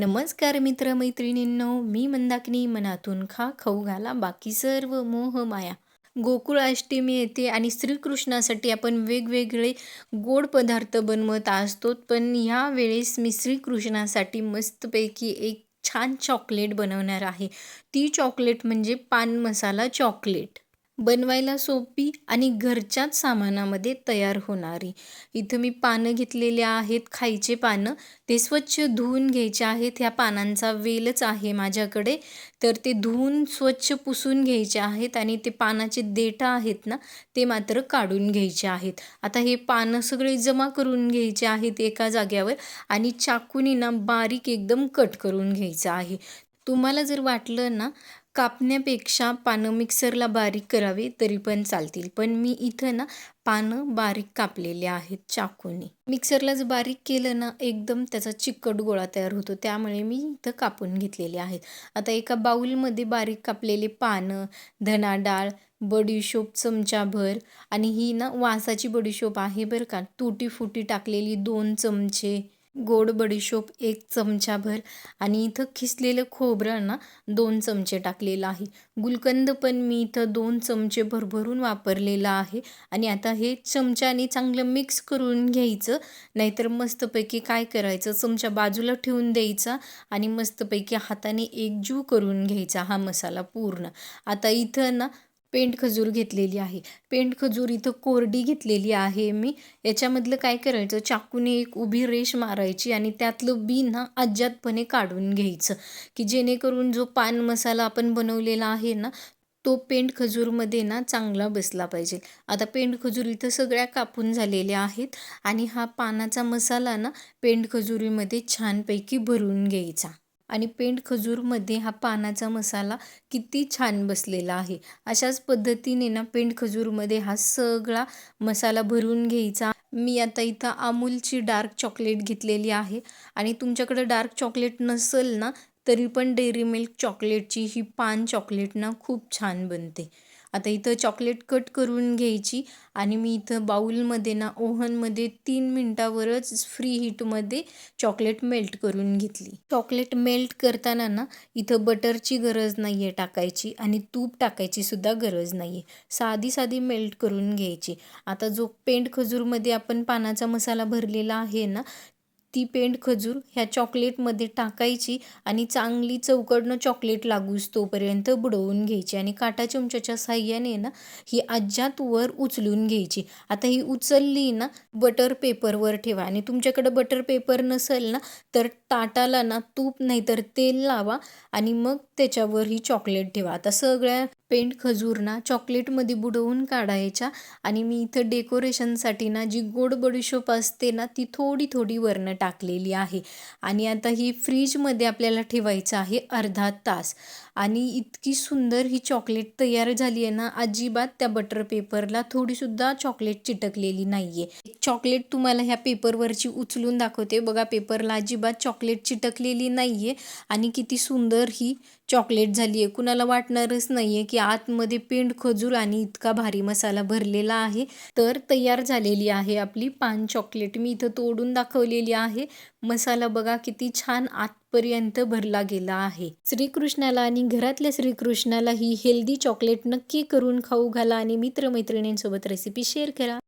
नमस्कार मित्रमैत्रिणींनो मी मंदाकिनी मनातून खा खाऊ घाला बाकी सर्व मोह माया. गोकुळ अष्टमी येते आणि श्रीकृष्णासाठी आपण वेगवेगळे गोड पदार्थ बनवत असतो पण ह्या वेळेस मी श्रीकृष्णासाठी मस्तपैकी एक छान चॉकलेट बनवणार आहे. ती चॉकलेट म्हणजे पान मसाला चॉकलेट. बनवायला सोपी आणि घरच्याच सामानामध्ये तयार होणारी. इथं मी पानं घेतलेले आहेत खायचे पानं. ते स्वच्छ धुवून घ्यायचे आहेत. ह्या पानांचा वेलच आहे माझ्याकडे. तर ते धुवून स्वच्छ पुसून घ्यायचे आहेत आणि ते पानाचे देठा आहेत ना ते मात्र काढून घ्यायचे आहेत. आता हे पानं सगळे जमा करून घ्यायचे आहेत एका जाग्यावर आणि चाकूनी ना बारीक एकदम कट करून घ्यायचं आहे. तुम्हाला जर वाटलं ना कापण्यापेक्षा पानं मिक्सरला बारीक करावे तरी पण चालतील. पण मी इथं ना पानं बारीक कापलेले आहेत चाकूने. मिक्सरला जर बारीक केलं ना एकदम त्याचा चिकट गोळा तयार होतो. त्यामुळे मी इथं कापून घेतलेले आहेत. आता एका बाऊलमध्ये बारीक कापलेले पानं धना डाळ बडीशोप चमचाभर आणि ही ना वासाची बडीशोप आहे बरं का. तुटी फुटी टाकलेली दोन चमचे गोड बडीशोप एक चमचाभर आणि इथं खिसलेलं खोबरं ना दोन चमचे टाकलेलं आहे. गुलकंद पण मी इथं दोन चमचे भरभरून वापरलेलं आहे आणि आता हे चमच्याने चांगलं मिक्स करून घ्यायचं नाहीतर मस्तपैकी काय करायचं? चमचा बाजूला ठेवून द्यायचा आणि मस्तपैकी हाताने एकजीव करून घ्यायचा हा मसाला पूर्ण. आता इथं ना पेंट खजूर घेतलेली आहे. पेंट खजूर इथं कोरडी घेतलेली आहे मी. याच्यामधलं काय करायचं? चाकूने एक उभी रेष मारायची आणि त्यातलं बी ना अज्जातपणे काढून घ्यायचं. की जेणेकरून जो पान मसाला आपण बनवलेला आहे ना तो पेंट खजूरमध्ये ना चांगला बसला पाहिजे. आता पेंट खजूर इथं सगळ्या कापून झालेल्या आहेत आणि हा पानाचा मसाला ना पेंट खजुरीमध्ये छानपैकी भरून घ्यायचा. आणि पेंट खजूरमध्ये हा पानाचा मसाला किती छान बसलेला आहे. अशाच पद्धतीने ना पेंट खजूरमध्ये हा सगळा मसाला भरून घ्यायचा. मी आता इथं अमूलची डार्क चॉकलेट घेतलेली आहे. आणि तुमच्याकडं डार्क चॉकलेट नसेल ना तरी पण डेअरी मिल्क चॉकलेटची ही पान चॉकलेट ना खूप छान बनते. आता इथं चॉकलेट कट करून घ्यायची आणि मी इथं बाऊलमध्ये ना ओव्हनमध्ये तीन मिनटावरच फ्री हीटमध्ये चॉकलेट मेल्ट करून घेतली. चॉकलेट मेल्ट करताना ना इथं बटरची गरज नाही आहे टाकायची आणि तूप टाकायची सुद्धा गरज नाही आहे साधी साधी मेल्ट करून घ्यायची. आता जो पेंट खजूरमध्ये आपण पानाचा मसाला भरलेला आहे ना ती पेंट खजूर ह्या चॉकलेटमध्ये टाकायची आणि चांगली चौकडनं चॉकलेट लागूस तोपर्यंत बुडवून घ्यायची. आणि काटा चमच्याच्या साह्याने ना ही अज्जात वर उचलून घ्यायची. आता ही उचलली ना बटर पेपरवर ठेवा. आणि तुमच्याकडं बटर पेपर नसेल ना तर ताटाला ना तूप नाहीतर तेल लावा आणि मग त्याच्यावर ही चॉकलेट ठेवा. आता सगळ्या पेंट खजूर ना चॉकलेटमध्ये बुडवून काढायच्या आणि मी इथं डेकोरेशनसाठी ना जी गोड बडीशोप असते ना ती थोडी थोडी वरनं टाकलेली आहे. आणि आता ही फ्रीजमध्ये आपल्याला ठेवायचं आहे अर्धा तास. आणि इतकी सुंदर ही चॉकलेट तयार झाली आहे ना अजिबात त्या बटर पेपरला थोडीसुद्धा चॉकलेट चिटकलेली नाही आहे चॉकलेट तुम्हाला ह्या पेपरवरची उचलून दाखवते. बघा पेपरला अजिबात चॉकलेट चिटकलेली नाही आहे आणि किती सुंदर ही चॉकलेट झाली आहे कुणाला वाटणारच नाही आहे की आतमध्ये पेंड खजूर आणि इतका भारी मसाला भरलेला आहे. तर तयार झालेली आहे आपली पान चॉकलेट. मी इथं तोडून दाखवलेली आहे. मसाला बघा किती छान आतपर्यंत भरला गेला आहे. श्रीकृष्णाला आणि घरातल्या श्रीकृष्णाला ही हेल्दी चॉकलेट नक्की करून खाऊ घाला आणि मित्रमैत्रिणींसोबत रेसिपी शेअर करा.